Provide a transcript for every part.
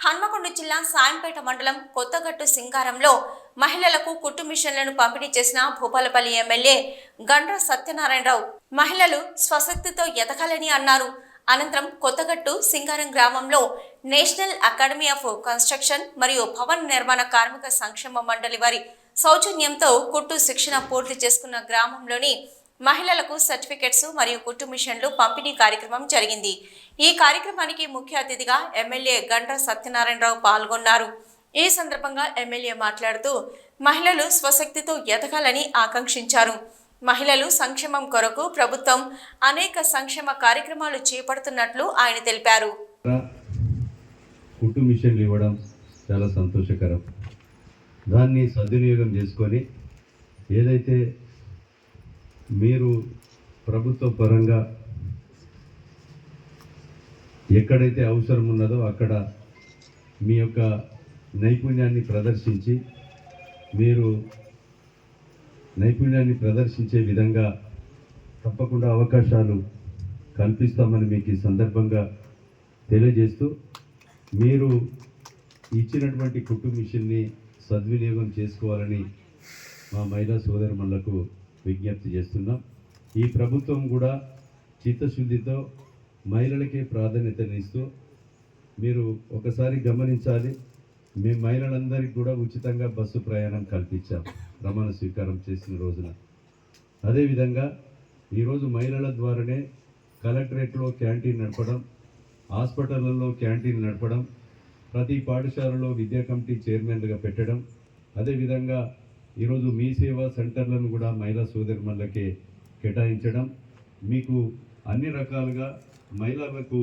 హన్మకొండ జిల్లా సాయంపేట మండలం కొత్తగట్టు సింగారంలో మహిళలకు కుట్టు మిషన్లను పంపిణీ చేసిన భూపాలపల్లి ఎమ్మెల్యే గండ్ర సత్యనారాయణరావు. మహిళలు స్వశక్తితో ఎదగాలని అన్నారు. అనంతరం కొత్తగట్టు సింగారం గ్రామంలో నేషనల్ అకాడమీ ఆఫ్ కన్స్ట్రక్షన్ మరియు భవన నిర్మాణ కార్మిక సంక్షేమ మండలి వారి సౌజన్యంతో కుట్టు శిక్షణ పూర్తి చేసుకున్న గ్రామంలోని మహిళలకు సర్టిఫికెట్స్ మరియు కుట్టు మిషన్లు పంపిణీ కార్యక్రమం జరిగింది. ఈ కార్యక్రమానికి ముఖ్య అతిథిగా ఎమ్మెల్యే గండ్ర సత్యనారాయణరావు పాల్గొన్నారు. ఈ సందర్భంగా ఎమ్మెల్యే మాట్లాడుతూ మహిళలు స్వశక్తితో ఎదగాలని ఆకాంక్షించారు. మహిళలు సంక్షేమం కొరకు ప్రభుత్వం అనేక సంక్షేమ కార్యక్రమాలు చేపడుతున్నట్లు ఆయన తెలిపారు. కుట్టు మిషన్లు ఇవ్వడం చాలా సంతోషకరం. దాన్ని సద్వినియోగం చేసుకొని ఏదైతే మీరు ప్రభుత్వ పరంగా ఎక్కడైతే అవసరం ఉన్నదో అక్కడ మీ యొక్క నైపుణ్యాన్ని ప్రదర్శించి మీరు నైపుణ్యాన్ని ప్రదర్శించే విధంగా తప్పకుండా అవకాశాలు కల్పిస్తామని మీకు ఈ సందర్భంగా తెలియజేస్తూ మీరు ఇచ్చినటువంటి కుట్టు మిషన్ని సద్వినియోగం చేసుకోవాలని మా మహిళా సోదరుమణులకు విజ్ఞప్తి చేస్తున్నాం. ఈ ప్రభుత్వం కూడా చిత్తశుద్ధితో మహిళలకే ప్రాధాన్యతనిస్తూ మీరు ఒకసారి గమనించాలి. మేము మహిళలందరికీ కూడా ఉచితంగా బస్సు ప్రయాణం కల్పించాం. ప్రమాణ స్వీకారం చేసిన రోజున. అదేవిధంగా ఈరోజు మహిళల ద్వారానే కలెక్టరేట్లో క్యాంటీన్ నడపడం హాస్పిటళ్ళలో క్యాంటీన్ నడపడం ప్రతి పాఠశాలలో విద్యా కమిటీ చైర్మన్లుగా పెట్టడం అదేవిధంగా ఈరోజు మీ సేవా సెంటర్లను కూడా మహిళా సోదరిమణులకే కేటాయించడం మీకు అన్ని రకాలుగా మహిళలకు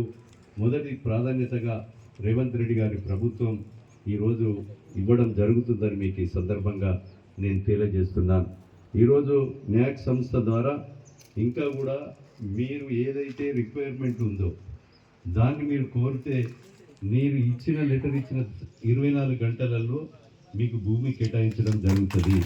మొదటి ప్రాధాన్యతగా రేవంత్ రెడ్డి గారి ప్రభుత్వం ఈరోజు ఇవ్వడం జరుగుతుందని మీకు ఈ సందర్భంగా నేను తెలియజేస్తున్నాను. ఈరోజు న్యాక్ సంస్థ ద్వారా ఇంకా కూడా మీరు ఏదైతే రిక్వైర్మెంట్ ఉందో దాన్ని మీరు కోరితే మీరు ఇచ్చిన లెటర్ ఇచ్చిన ఇరవై నాలుగు గంటలలో మీకు భూమి కేటాయించడం జరుగుతుంది.